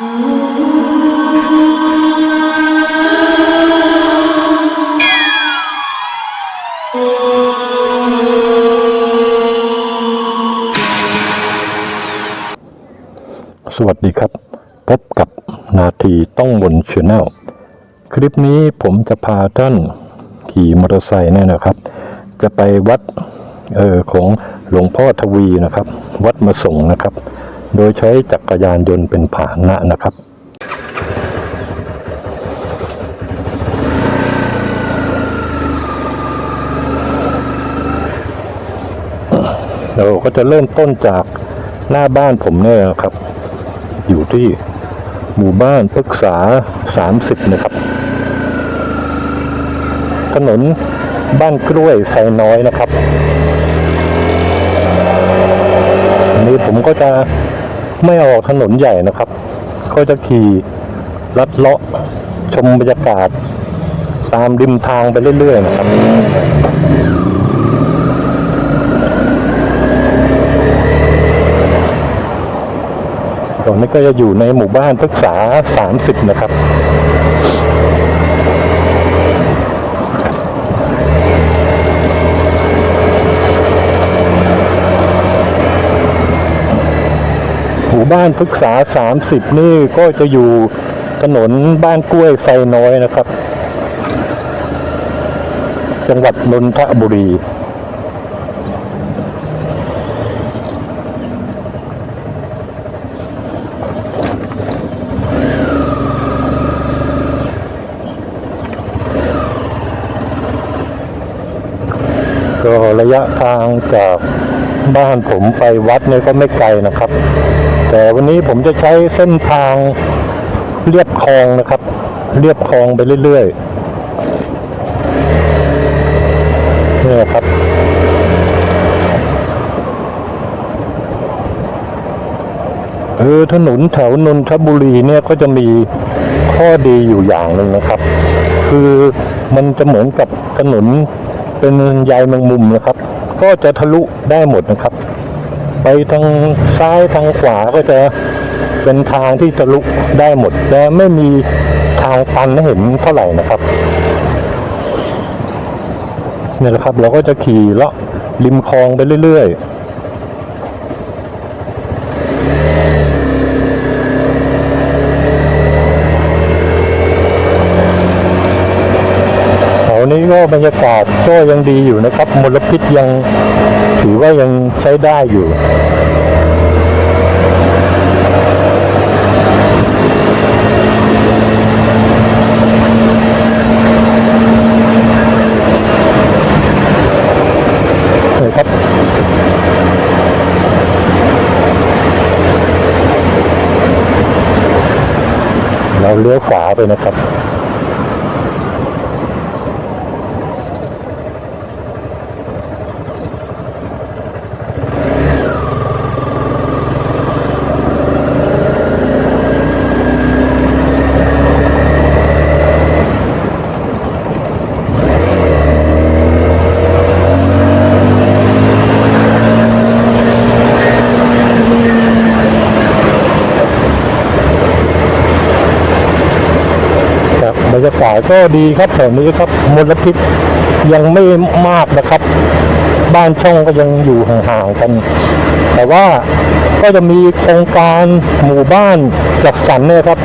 สวัสดีครับ พบกับนาทีต้องบนชแนลคลิปนี้ผมจะพาท่านขี่มอเตอร์ไซค์เนี่ยนะครับ จะไปวัดเออของหลวงพ่อทวีนะครับ วัดมาส่งนะครับ โดยใช้จักรยานยนต์เป็นผาหนะนะครับเราก็จะเริ่มต้นจากหน้าบ้านผมเนี่ยนะครับ อยู่ที่หมู่บ้านพฤกษา 30 นะครับ ถนนบ้านกล้วยไซน้อยนะครับ อันนี้ผมก็จะ ไม่ออกถนนใหญ่นะครับ ก็จะขี่ลัดเลาะชมบรรยากาศ ตามริมทางไปเรื่อยๆนะครับตอนนี้ก็จะอยู่ในหมู่บ้านพฤกษา 30 นะครับ มู่บ้านพฤกษา 30 นี่ก็จะอยู่ถนนบ้านกล้วยไซน้อยนะครับ จังหวัดนนทบุรีก็ระยะทางจากบ้านผมไปวัดเนี่ยก็ไม่ไกลนะครับ แต่วันนี้ผมจะใช้เส้นทางเรียบคลองนะครับ เรียบคลองไปเรื่อยๆนี่ครับ เออถนนแถวนนทบุรีเนี่ยก็จะมีข้อดีอยู่อย่างหนึ่งนะครับ คือมันจะเหมือนกับถนนเป็นใยแมงมุมนะครับ ก็จะทะลุได้หมดนะครับ ไปทางซ้ายทางขวาก็จะเป็นทางที่ทะลุกได้หมดแต่ไม่มีทางตันให้เห็นเท่าไหร่นะครับเนี่ยแหละครับ เราก็จะขี่เลาะริมคลองไปเรื่อยๆแถวนี้ก็บรรยากาศก็ยังดีอยู่นะครับ มลพิษยัง ถือว่ายังใช้ได้อยู่นะครับเราเลี้ยวขวาไปนะครับ ครับบรรยก็ดีครับแถวนี้ครับมลพิษยังไม่มากนะครับ บ้านช่องก็ยังอยู่ห่างๆกัน แต่ว่าก็จะมีโครงการหมู่บ้านจัดสรรเนี่ยครับ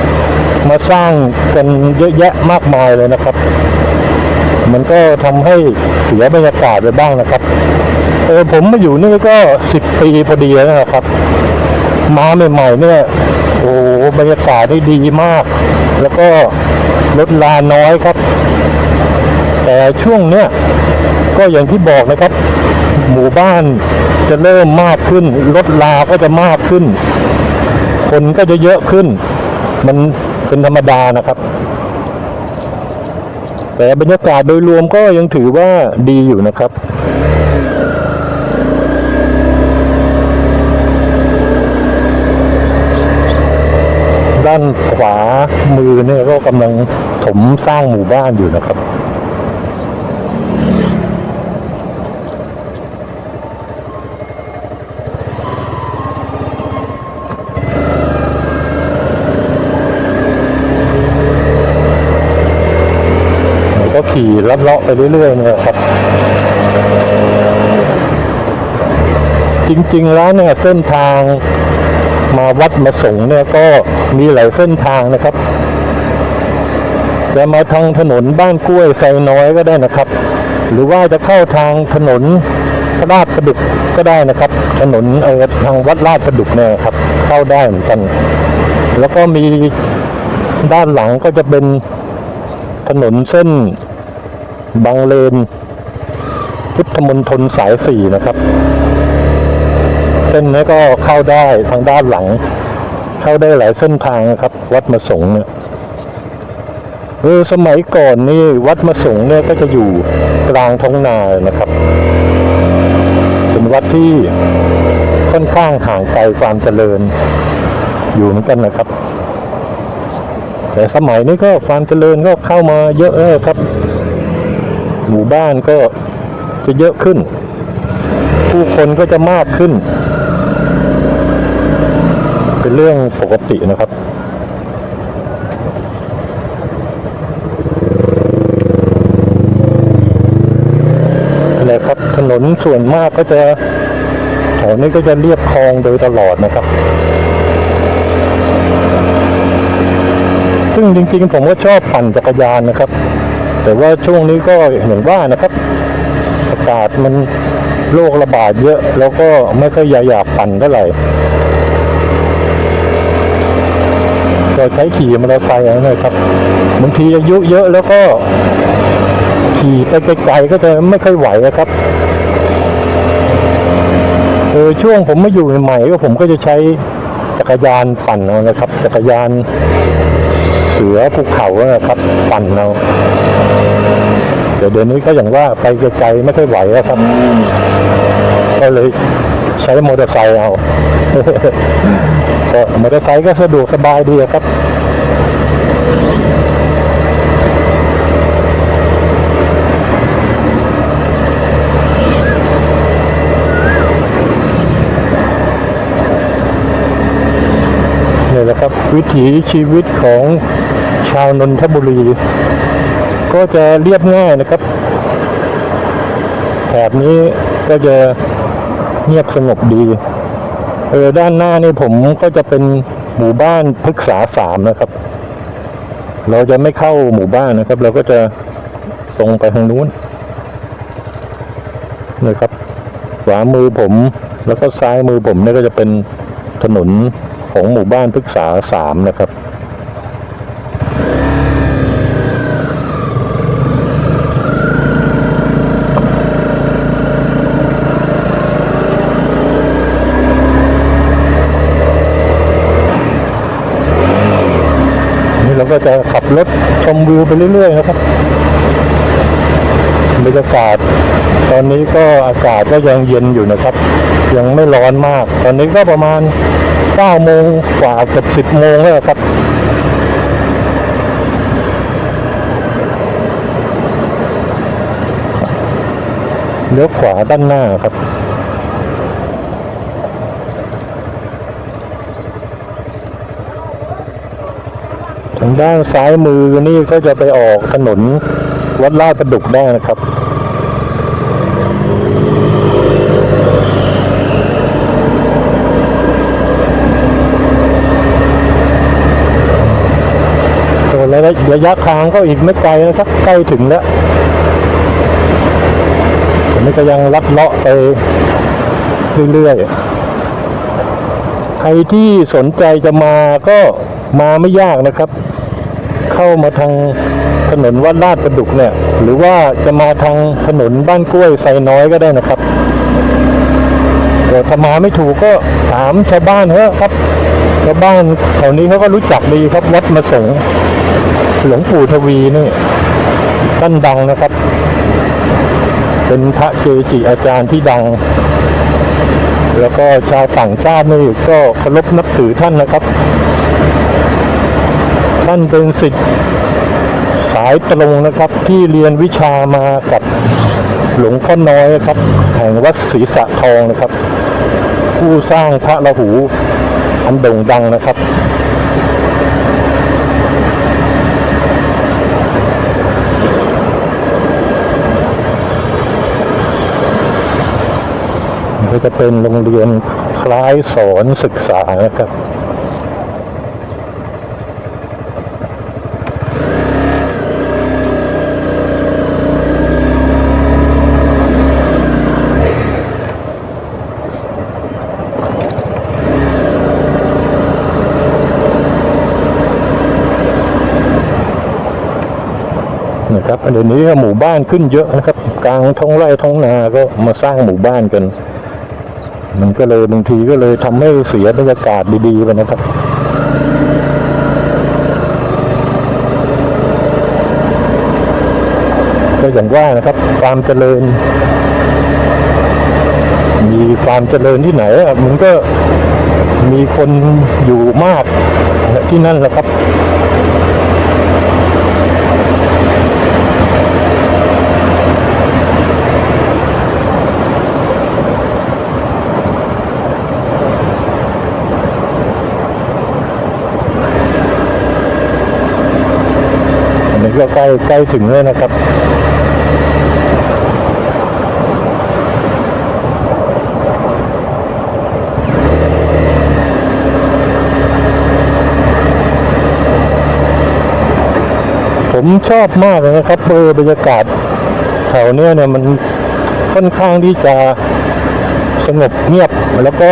มาสร้างกันเยอะแยะมากมายเลยนะครับ มันก็ทำให้เสียบรรยากาศไปบ้างนะครับเออผมมาอยู่นี่ก็สิบปีพอดีแล้วนะครับ มาใหม่ๆเนี่ยโอ้บรรยากาศได้ดีมาก แล้วก็ รถลาน้อยครับ แต่ช่วงเนี้ยก็อย่างที่บอกนะครับ หมู่บ้านจะเริ่มมากขึ้น รถลาก็จะมากขึ้น คนก็จะเยอะขึ้น มันเป็นธรรมดานะครับ แต่บรรยากาศโดยรวมก็ยังถือว่าดีอยู่นะครับ มือเนี่ยก็กำลังถมสร้างหมู่บ้านอยู่นะครับก็ขี่ลัดเลาะไปเรื่อยๆนะครับจริงๆแล้วเนี่ยเส้นทาง มาวัดมาส่งเนี่ยก็มีหลายเส้นทางนะครับ จะมาทางถนนบ้านกล้วยไซน้อยก็ได้นะครับ หรือว่าจะเข้าทางถนนราชประดุกก็ได้นะครับ ถนนเออทางวัดราชประดุกเนี่ยครับ เข้าได้เหมือนกัน แล้วก็มีด้านหลังก็จะเป็นถนนเส้นบางเลนพุทธมณฑลสายสี่นะครับ ส้นนี้ก็เข้าได้ทางด้านหลัง เข้าได้หลายเส้นทางนะครับ วัดมะสงเนี่ยเออสมัยก่อนนี่วัดมะสงเนี่ยก็จะอยู่กลางท้องนานะครับ เป็นวัดที่ค่อนข้างห่างไกลความเจริญ อยู่เหมือนกันนะครับ แต่สมัยนี้ก็ความเจริญก็เข้ามาเยอะแล้วครับ หมู่บ้านก็จะเยอะขึ้น ผู้คนก็จะมากขึ้น เป็นเรื่องปกตินะครับนี่และครับถนนส่วนมากก็จะแถวนี้ก็จะเรียบคลองโดยตลอดนะครับ ซึ่งจริงๆผมก็ชอบปั่นจักรยานนะครับ แต่ว่าช่วงนี้ก็อย่างว่านะครับ อากาศมันโรคระบาดเยอะ แล้วก็ไม่ค่อยอยากปั่นเท่าไหร่ ก็ใช้ขี่มอเตอร์ไซค์นะครับบางทีอายุเยอะแล้วก็ขี่ไปไกลๆก็จะไม่ค่อยไหวนะครับเออช่วงผมมาอยู่ใหม่ก็ผมก็จะใช้จักรยานปั่นเอานะครับ จักรยานเสือภูเขานะครับ ปั่นเอาเดี๋ยวเดี๋ยวนี้ก็อย่างว่าไปไกลๆไม่ค่อยไหวแล้วครับ ก็เลย ใช้มอเตอร์ไซค์เอาก็มอเตอร์ไซค์ก็สะดวกสบายดีครับนี่แหละครับ วิถีชีวิตของชาวนนทบุรี ก็จะเรียบง่ายนะครับแถบนี้ก็จะ เงียบสงบดี เออด้านหน้านี่ผมก็จะเป็นหมู่บ้านพฤกษาสามนะครับ เราจะไม่เข้าหมู่บ้านนะครับ เราก็จะตรงไปทางนู้นนะครับขวามือผม แล้วก็ซ้ายมือผมนี่ก็จะเป็นถนนของหมู่บ้านพฤกษาสามนะครับ นี่เราก็ จะขับรถชมวิวไปเรื่อยๆนะครับบรรยากาศ ตอนนี้ก็อากาศก็ยังเย็นอยู่นะครับ ยังไม่ร้อนมาก ตอนนี้ก็ประมาณ9โมงกว่าเกือบ10โมงแล้วครับเลี้ยวขวาด้านหน้าครับ ทาง ด้านซ้ายมือนี่ก็จะไปออกถนนวัดลาดประดุกได้นะครับส่วนระยะระยะทางก็อีกไม่ไกลนะครับใกล้ถึงแล้วผมนี่ก็ยังลัดเลาะไปเรื่อยๆ ใครที่สนใจจะมาก็มาไม่ยากนะครับ เข้ามาทางถนนวัดลาดประดุกเนี่ย หรือว่าจะมาทางถนนบ้านกล้วยไซน้อยก็ได้นะครับแต่ถ้ามาไม่ถูกก็ถามชาวบ้านเถอะครับชาวบ้านแถวนี้เขาก็รู้จักดีครับ วัดมาสงหลวงปู่ทวีนี่ท่านดังนะครับ เป็นพระเกจิอาจารย์ที่ดัง แล้วก็ชาวต่างชาตินี่ก็เคารพนับถือท่านนะครับ ท่านเป็นสิทธิ์สายตรงนะครับ ที่เรียนวิชามากับหลวงพ่อน้อยครับ แห่งวัดศรีสะทองนะครับ ผู้สร้างพระละหูอันโด่งดังนะครับก็จะเป็นโรงเรียนคล้ายสอนศึกษานะครับ นะครับเดี๋ยวนี้หมู่บ้านขึ้นเยอะนะครับ กลางท้องไร่ท้องนาก็มาสร้างหมู่บ้านกัน มันก็เลยบางทีก็เลยทำให้เสียบรรยากาศดีๆไปนะครับก็อย่างว่านะครับความเจริญ มีความเจริญที่ไหนอะมันก็มีคนอยู่มากที่นั่นแหละครับ ก็ใกล้ใกล้ถึงแล้วนะครับผมชอบมากเลยนะครับเออบรรยากาศแถวเนี้ยเนี่ยมันค่อนข้างที่จะสงบเงียบแล้วก็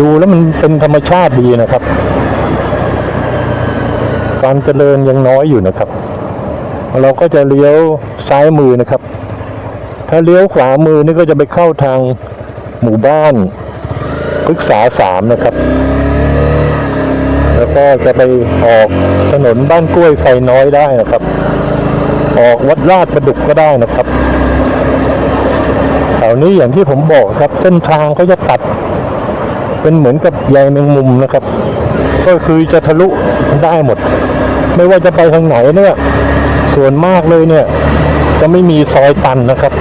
ดูแล้วมันเป็นธรรมชาติดีนะครับ ความเจริญยังน้อยอยู่นะครับ เราก็จะเลี้ยวซ้ายมือนะครับ ถ้าเลี้ยวขวามือนี่ก็จะไปเข้าทางหมู่บ้านพฤกษาสามนะครับ แล้วก็จะไปออกถนนบ้านกล้วยไซน้อยได้นะครับ ออกวัดราชประดุกก็ได้นะครับแถวนี้อย่างที่ผมบอกครับเส้นทางเขาจะตัด เป็นเหมือนกับใยแมงมุมนะครับ ก็คือจะทะลุได้หมด ไม่ว่าจะไปทางไหนเนี่ย ส่วนมากเลยเนี่ย จะไม่มีซอยตันนะครับ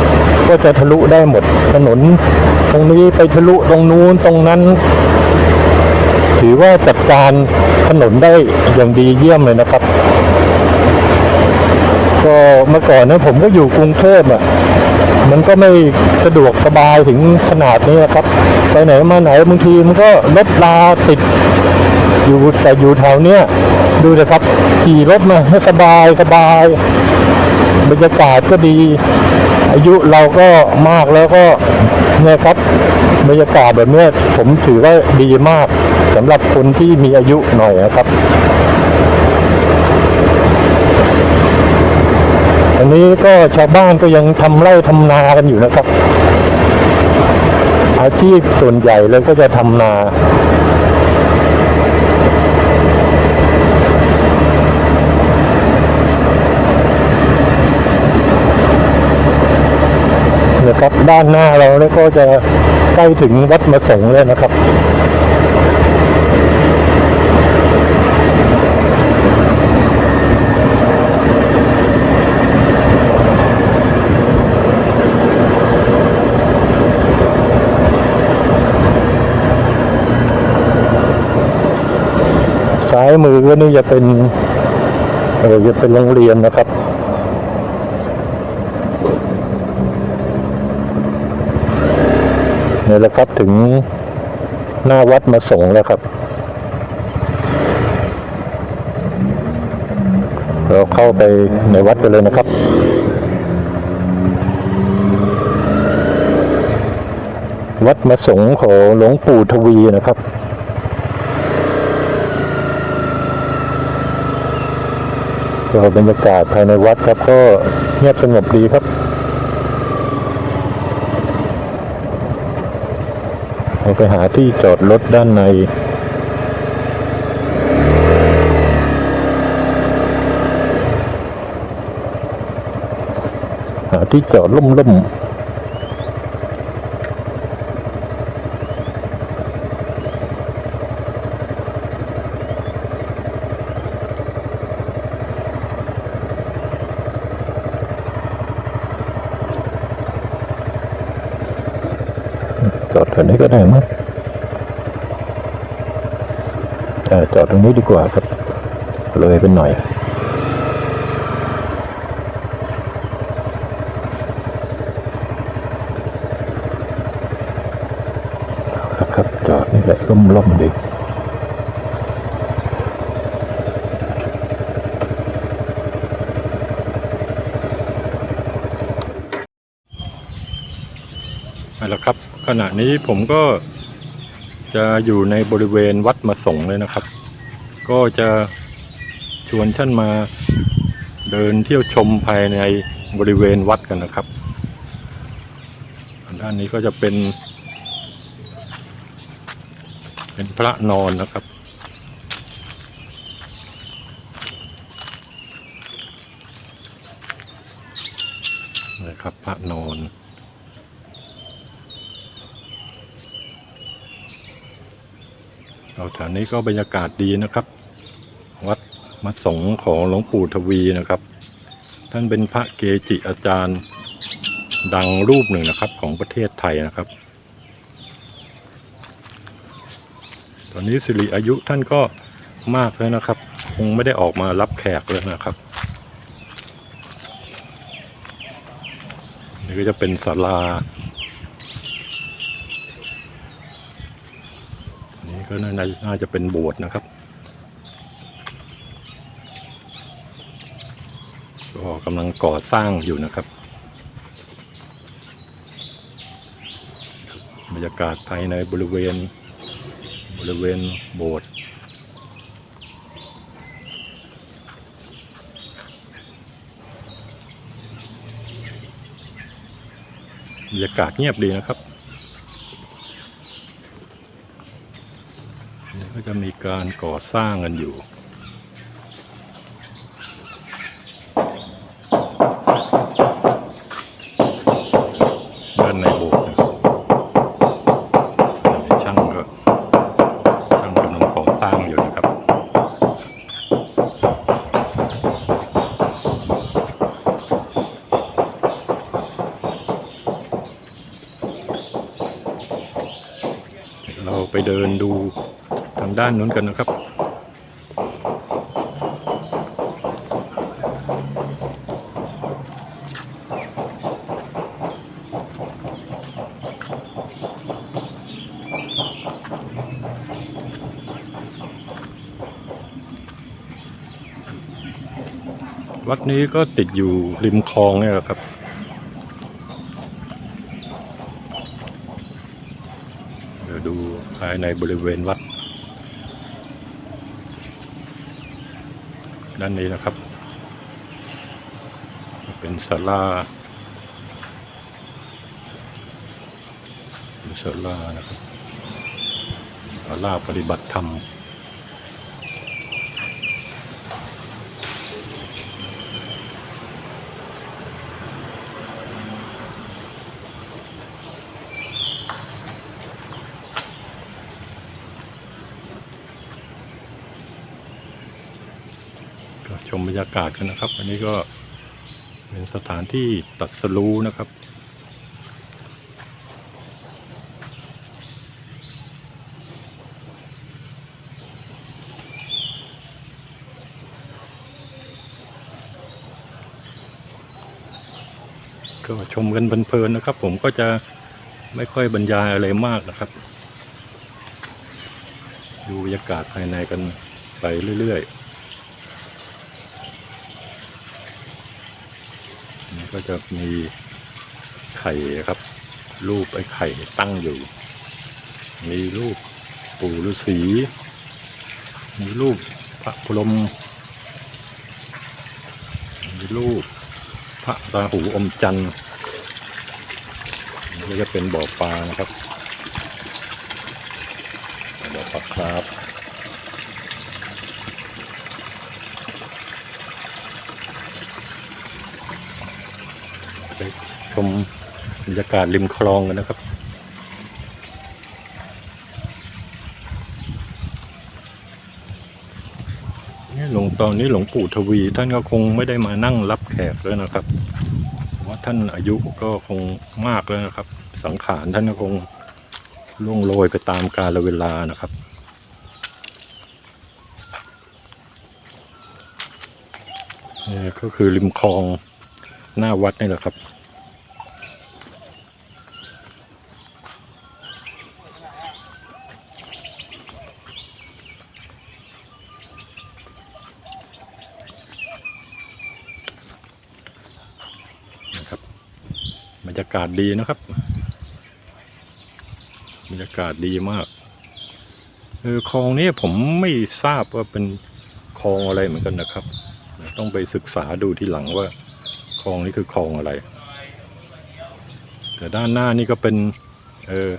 ก็จะทะลุได้หมด ถนน ตรงนี้ไปทะลุตรงนู้นตรงนั้น ถือว่าจัดการถนนได้อย่างดีเยี่ยมเลยนะครับ ก็เมื่อก่อนนี่ยผมก็อยู่กรุงเทพอะ มันก็ไม่สะดวกสบายถึงขนาดนี้นะครับ ไปไหนมาไหนบางทีมันก็รถลาติด อยู่แต่อยู่แถวเนี้ยดูนะครับขี่รถมาให้สบายสบายบรรยากาศก็ดี อายุเราก็มากแล้วก็เนี่ยครับบรรยากาศแบบนี้ผมถือว่าดีมากสำหรับคนที่มีอายุหน่อยนะครับ อันนี้ก็ชาวบ้านก็ยังทำไร่ทำนากันอยู่นะครับ อาชีพส่วนใหญ่เลยก็จะทำนานะครับด้านหน้าเราเนี่ยก็จะใกล้ถึงวัดมะสงเลยนะครับ ซ้ายมือก็นี่จะเป็นเออจะเป็นโรงเรียนนะครับนี่แหละครับถึงหน้าวัดมาสงแล้วครับ เราเข้าไปในวัดกันเลยนะครับวัดมาสงของหลวงปู่ทวีนะครับ ก็บรรยากาศภายในวัดครับก็เงียบสงบดีครับเราไปหาที่จอดรถด้านในหาที่จอดล่มๆ จอดแถวนี้ก็ได้มั้งเออจอด ตรงนี้ดีกว่าครับ เลยเป็นหน่อยนแหละร่มร่มดีเอาละครับ ขณะนี้ผมก็จะอยู่ในบริเวณวัดมาสงเลยนะครับ ก็จะชวนท่านมาเดินเที่ยวชมภายในบริเวณวัดกันนะครับ ด้านนี้ก็จะเป็น เป็นพระนอนนะครับนะครับ พระนอน เราแถวนี้ก็บรรยากาศดีนะครับ วัดมัดสงของหลวงปู่ทวีนะครับ ท่านเป็นพระเกจิอาจารย์ดังรูปหนึ่งนะครับของประเทศไทยนะครับ ตอนนี้สิริอายุท่านก็มากแล้วนะครับ คงไม่ได้ออกมารับแขกแล้วนะครับ นี่ก็จะเป็นศาลา ก็น่าจะเป็นโบสถ์นะครับ ก็กำลังก่อสร้างอยู่นะครับ บรรยากาศภายในบริเวณ บริเวณโบสถ์บรรยากาศเงียบดีนะครับนี่ก็ จะมีการก่อสร้างกันอยู่ ด้านในโบสถ์นะครับช่างก็ช่างกำลังก่อสร้างอยู่นะครับ เราไปเดินดูทานนู้นกันนะครับ วัดนี้ก็ติดอยู่ริมคลองเนี่ยแหละครับเดี๋ยวดูภายในบริเวณวัด ด้านนี้นะครับ เป็นศาลาศาลานะครับศาลาปฏิบัติธรรม มบรรยากาศกันนะครับ อันนี้ก็เป็นสถานที่ตัดสรู้นะครับ ก็ชมกันเพลินๆนะครับ ผมก็จะไม่ค่อยบรรยายอะไรมากนะครับ ดูบรรยากาศภายในกันไปเรื่อย ๆ ก็จะมีไข่ครับ รูปไอ้ไข่ตั้งอยู่ มีรูปปู่ฤาษีมีรูปพระพรหมมีรูปพระราหูอมจันทร์นี่ก็เป็นบ่อปลานะครับบ่อปลาครับ ไป ชมบรรยากาศริมคลองกันนะครับ นี่หลวงตอนนี้หลวงปู่ทวี ท่านก็คงไม่ได้มานั่งรับแขกแล้วนะครับเพราะว่าท่านอายุก็คงมากแล้วนะครับ สังขารท่านก็คงล่วงโรยไปตามกาลเวลานะครับนี่ก็คือริมคลองหน้าวัดนี่แหละครับากาศดีนะครับบรรยากาศดีมากเออคลองนี้ผมไม่ทราบว่าเป็นคลองอะไรเหมือนกันนะครับ ต้องไปศึกษาดูทีหลังว่าคลองนี้คือคลองอะไร แต่ด้านหน้านี่ก็เป็นเออ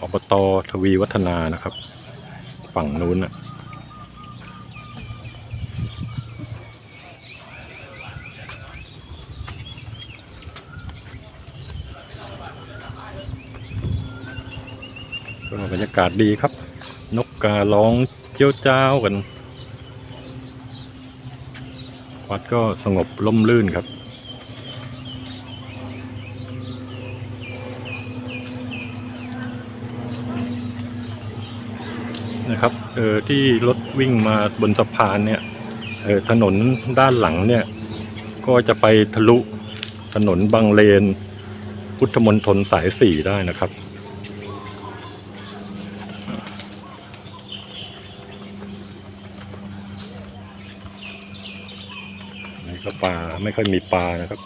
อบตทวีวัฒนานะครับ ฝั่งนู้นน่ะ บรรยากาศดีครับ นกการ้องเจ้าเจ้าวกัน วัดก็สงบล่มลื่นครับ นะครับเออที่รถวิ่งมาบนสะพานเนี่ยเออถนนด้านหลังเนี่ย ก็จะไปทะลุถนนบางเลน พุทธมณฑลสายสี่ได้นะครับ นี่ก็ปลาไม่ค่อยมีปลานะครับ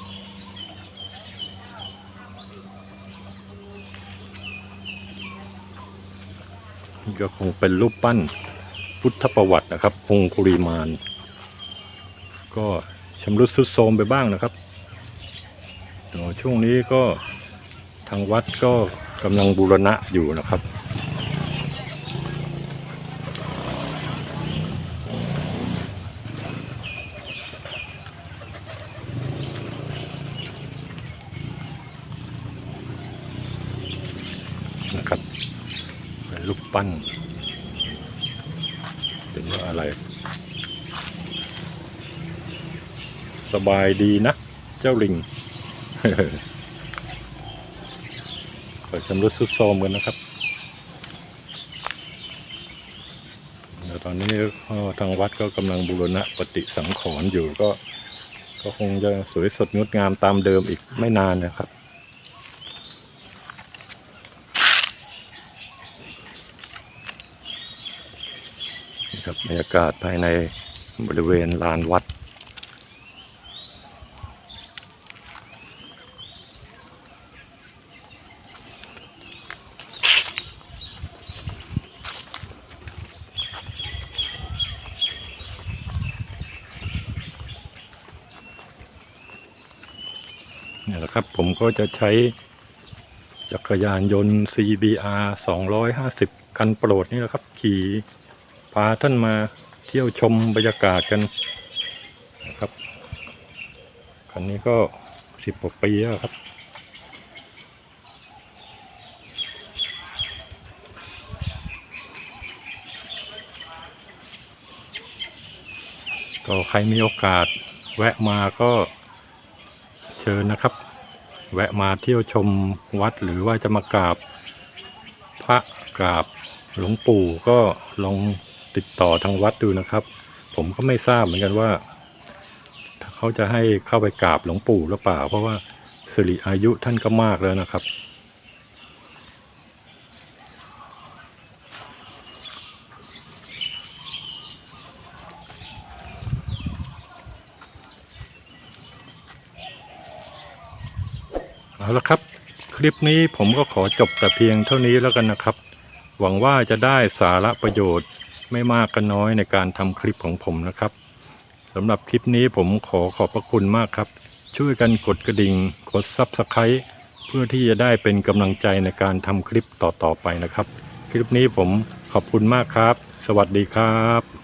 นี่ก็คงเป็นรูปปั้นพุทธประวัตินะครับพงคุริมาน ก็ชำรุดทรุดโทรมไปบ้างนะครับช่วงนี้ก็ทางวัดก็กำลังบูรณะอยู่นะครับ เป็นรูปปั้น เป็นว่าอะไร สบายดีนะ เจ้าลิงเปิดชำรุดสุดโทมกันนะครับตอนนี้ทางวัดก็กำลังบูรณะปฏิสังขรณ์อยู่ก็ ก็คงจะสวยสดงดงามตามเดิมอีกไม่นานนะครับ นี่ครั บรรยากาศภายในบริเวณลานวัด นี่แหละครับผมก็จะใช้จักรยานยนต์ CBR 250 คันโปรดนี่แหละครับ ขี่ พาท่านมาเที่ยวชมบรรยากาศกันนะครับคันนี้ก็สิบกว่าปีแล้วครับ ก็ใครมีโอกาสแวะมาก็เชิญนะครับ แวะมาเที่ยวชมวัดหรือว่าจะมากราบพระกราบหลวงปู่ก็ลอง ติดต่อทางวัดดูนะครับ ผมก็ไม่ทราบเหมือนกันว่าเขาจะให้เข้าไปกราบหลวงปู่หรือเปล่า เพราะว่าสิริอายุท่านก็มากแล้วนะครับ เอาละครับ คลิปนี้ผมก็ขอจบแต่เพียงเท่านี้แล้วกันนะครับ หวังว่าจะได้สาระประโยชน์ ไม่มากก็น้อยในการทำคลิปของผมนะครับสำหรับคลิปนี้ผมขอขอบพระคุณมากครับ ช่วยกันกดกระดิ่งกด Subscribe เพื่อที่จะได้เป็นกำลังใจในการทำคลิปต่อๆไปนะครับ คลิปนี้ผมขอบคุณมากครับ สวัสดีครับ